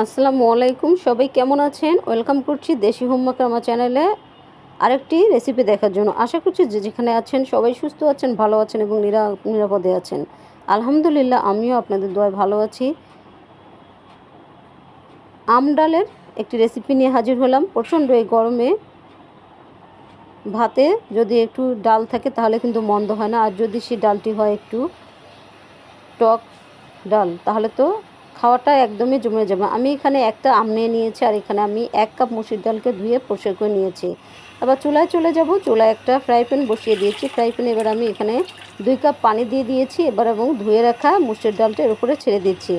আসসালামু আলাইকুম, সবাই কেমন আছেন? ওয়েলকাম করছি দেশি হোমমেকার আমার চ্যানেলে আরেকটি রেসিপি দেখার জন্য। আশা করছি যে যেখানে আছেন সবাই সুস্থ আছেন, ভালো আছেন এবং নিরা, নিরাপদে আছেন। আলহামদুলিল্লাহ, আমিও আপনাদের দোয়ায় ভালো আছি। আম ডালের একটি রেসিপি নিয়ে হাজির হলাম। প্রচণ্ড এই গরমে ভাতে যদি একটু ডাল থাকে তাহলে কিন্তু মন্দ হয় না। আর যদি সেই ডালটি হয় একটু টক ডাল, তাহলে তো খাওয়াটা একদমই জমে যাবে আমি এখানে একটা আম নিয়ে নিয়েছি আর এখানে আমি এক কাপ মুসুর ডালকে ধুয়ে পরিষ্কার করে নিয়েছি। আবার চুলায় চলে যাব। চুলায় একটা ফ্রাই প্যান বসিয়ে দিয়েছি। ফ্রাই প্যানে এবার আমি এখানে দুই কাপ পানি দিয়ে দিয়েছি। এবার এবং ধুয়ে রাখা মুসুর ডালটা এর উপরে ছেড়ে দিচ্ছি।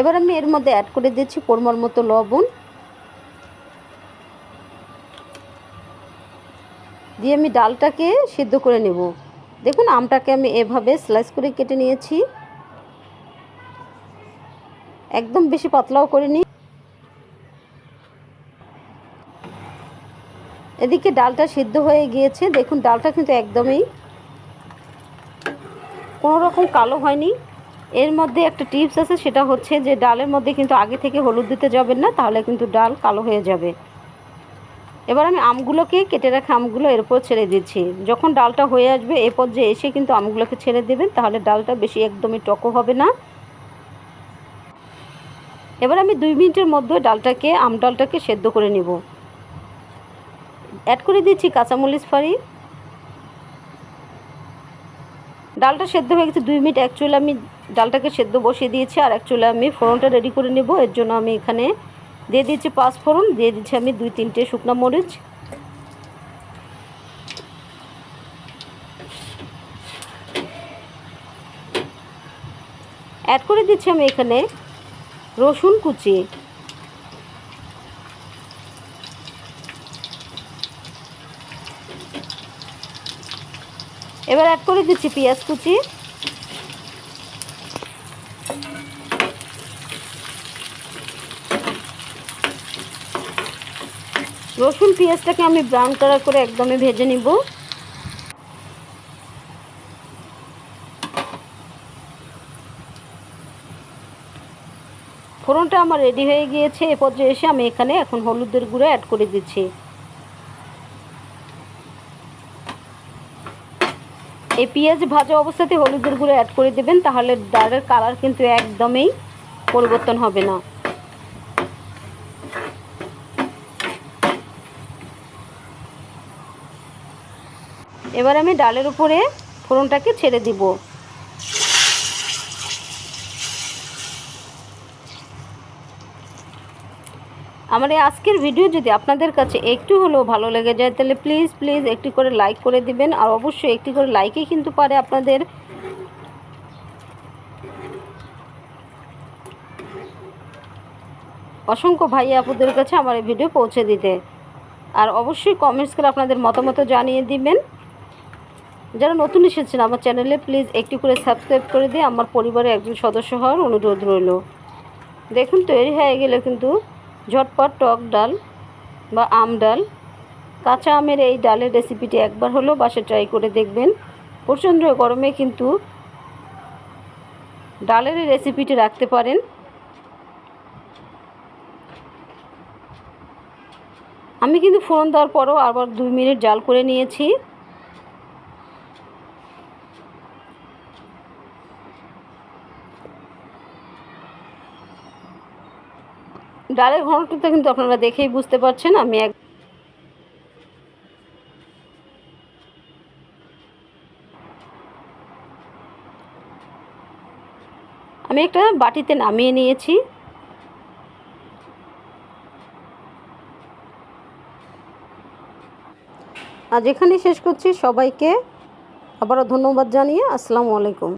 এবার আমি এর মধ্যে অ্যাড করে দিচ্ছি পরিমাণ মতো লবণ। দিয়ে আমি ডালটাকে সিদ্ধ করে নেব। দেখুন, আমটাকে আমি এভাবে স্লাইস করে কেটে নিয়েছি। একদম বেশি পাতলাও করিনি। এদিকে ডালটা সিদ্ধ হয়ে গিয়েছে। দেখুন, ডালটা কিন্তু একদমই কোনো রকম কালো হয়নি। এর মধ্যে একটা টিপস আছে, সেটা হচ্ছে যে, ডালের মধ্যে কিন্তু আগে থেকে হলুদ দিতে যাবেন না, তাহলে কিন্তু ডাল কালো হয়ে যাবে। এবার আমি আমগুলোকে কেটে রাখা আমগুলো এর উপর ছেড়ে দিচ্ছি। যখন ডালটা হয়ে আসবে, এ পর্যায়ে এসে কিন্তু আমগুলোকে ছেড়ে দেবেন, তাহলে ডালটা বেশি একদমই টকো হবে না। এবার আমি দুই মিনিটের মধ্যে ডালটাকে, আম ডালটাকে সেদ্ধ করে নিব। অ্যাড করে দিচ্ছি কাঁচামরিচ ফাড়ি ডালটা সেদ্ধ হয়ে গেছে দুই মিনিট। এক চুলে আমি ডালটাকে সেদ্ধ বসিয়ে দিয়েছি, আর এক চুলে আমি ফোড়নটা রেডি করে নেব। এর জন্য আমি এখানে দিয়ে দিচ্ছি পাঁচ ফোড়ন, দিয়ে দিচ্ছি আমি দুই তিনটে শুকনো মরিচ। অ্যাড করে দিচ্ছি আমি এখানে রসুন কুচি। এবার অ্যাড করে দিচ্ছি পেঁয়াজ কুচি। রসুন পেঁয়াজটাকে আমি ব্রাউন কালার করে একদমই ভেজে নিব। ফোড়নটা আমার রেডি হয়ে গিয়েছে। এ পর্যায়ে এসে আমি এখানে এখন হলুদের গুঁড়ো অ্যাড করে দিচ্ছি। এই পেঁয়াজ ভাজা অবস্থাতে হলুদের গুঁড়ো অ্যাড করে দেবেন, তাহলে ডালের কালার কিন্তু একদমই পরিবর্তন হবে না। এবার আমি ডালের উপরে ফোড়নটাকে ছেড়ে দিব। আমার এই আজকের ভিডিও যদি আপনাদের কাছে একটু হলেও ভালো লেগে যায়, তাহলে প্লিজ প্লিজ একটি করে লাইক করে দিবেন। আর অবশ্যই একটি করে লাইকে কিন্তু পারে আপনাদের। অসংখ্য ভাই আপুদের কাছে আমার এই ভিডিও পৌঁছে দিতে। আর অবশ্যই কমেন্টস করে আপনাদের মতামত জানিয়ে দিবেন। যারা নতুন এসেছেন, আমার চ্যানেলে প্লিজ একটি করে সাবস্ক্রাইব করে দিয়ে আমার পরিবারের একজন সদস্য হওয়ার অনুরোধ রইল। দেখুন, তৈরি হয়ে গেলে কিন্তু ঝটপট টক ডাল বা আম ডাল। কাঁচা আমের এই ডালের রেসিপিটি একবার হলেও বাসে ট্রাই করে দেখবেন। প্রচণ্ড গরমে কিন্তু ডালের এই রেসিপিটি রাখতে পারেন। আমি কিন্তু ফোন দেওয়ার পরও আবার দুই মিনিট জাল করে নিয়েছি। ডালের ঘনত্বটা কিন্তু আপনারা দেখেই বুঝতে পারছেন, আমি এক আমি একটা বাটিতে নামিয়ে নিয়েছি। আজ এখানেই শেষ করছি, সবাইকে আবারও ধন্যবাদ জানিয়ে আসসালামু আলাইকুম।